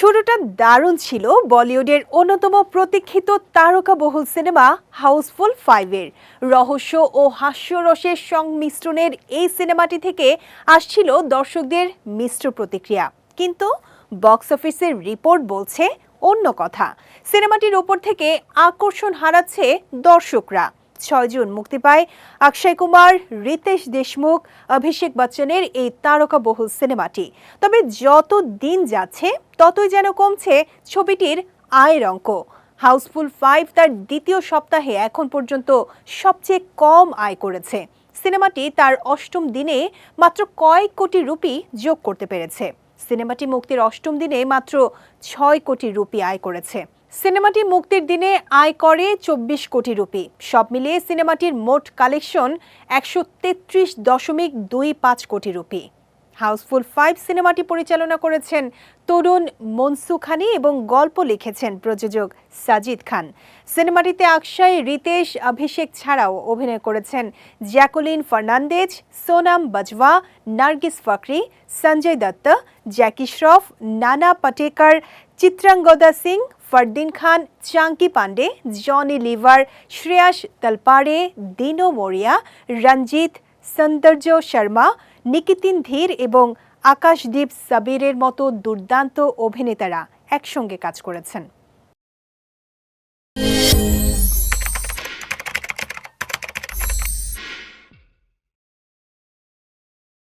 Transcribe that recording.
শুরুটা দারুণ ছিল বলিউডের অন্যতম প্রতীক্ষিত তারকাবহুল সিনেমা হাউসফুল ফাইভের। রহস্য ও হাস্যরসের সংমিশ্রণের এই সিনেমাটি থেকে আসছিল দর্শকদের মিশ্র প্রতিক্রিয়া। কিন্তু বক্স অফিসের রিপোর্ট বলছে অন্য কথা। সিনেমাটির ওপর থেকে আকর্ষণ হারাচ্ছে দর্শকরা। ছয় জুন মুক্তি পায় অক্ষয় কুমার, রিতেশ দেশমুখ, অভিষেক বচ্চনের এই তারকাবহুল সিনেমাটি। তবে যত দিন যাচ্ছে, ততই যেন কমছে ছবিটির আয়ের অঙ্ক। হাউসফুল ফাইভ তার দ্বিতীয় সপ্তাহে এখন পর্যন্ত সবচেয়ে কম আয় করেছে। সিনেমাটি তার অষ্টম দিনে মাত্র কয়েক কোটি রুপি যোগ করতে পেরেছে। সিনেমাটি মুক্তির অষ্টম দিনে মাত্র ছয় কোটি রুপি আয় করেছে। সিনেমাটি মুক্তির দিনে আয় করে চব্বিশ কোটি রুপি। সব মিলিয়ে সিনেমাটির মোট কালেকশন একশো তেত্রিশ দশমিক দুই পাঁচ কোটি রুপি। হাউসফুল ফাইভ সিনেমাটি পরিচালনা করেছেন তরুণ মনসু খানি এবং গল্প লিখেছেন প্রযোজক সাজিদ খান। সিনেমাটিতে আকশাই রিতেশ, অভিষেক ছাড়াও অভিনয় করেছেন জ্যাকুলিন ফার্নান্দেজ, সোনাম বাজওয়া, নার্গিস ফাকরি, সঞ্জয় দত্ত, জ্যাকি শ্রফ, নানা পাটেকার, চিত্রাঙ্গদা সিং ফারদিন খান, চাঙ্কি পান্ডে জনি লিভার, শ্রেয়াস তলপাড়ে, দিনো মরিয়া, রঞ্জিত, সৌন্দর্য শর্মা, নিকিতিন ধীর এবং আকাশদীপ সাবিরের মতো দুর্দান্ত অভিনেতারা একসঙ্গে কাজ করেছেন।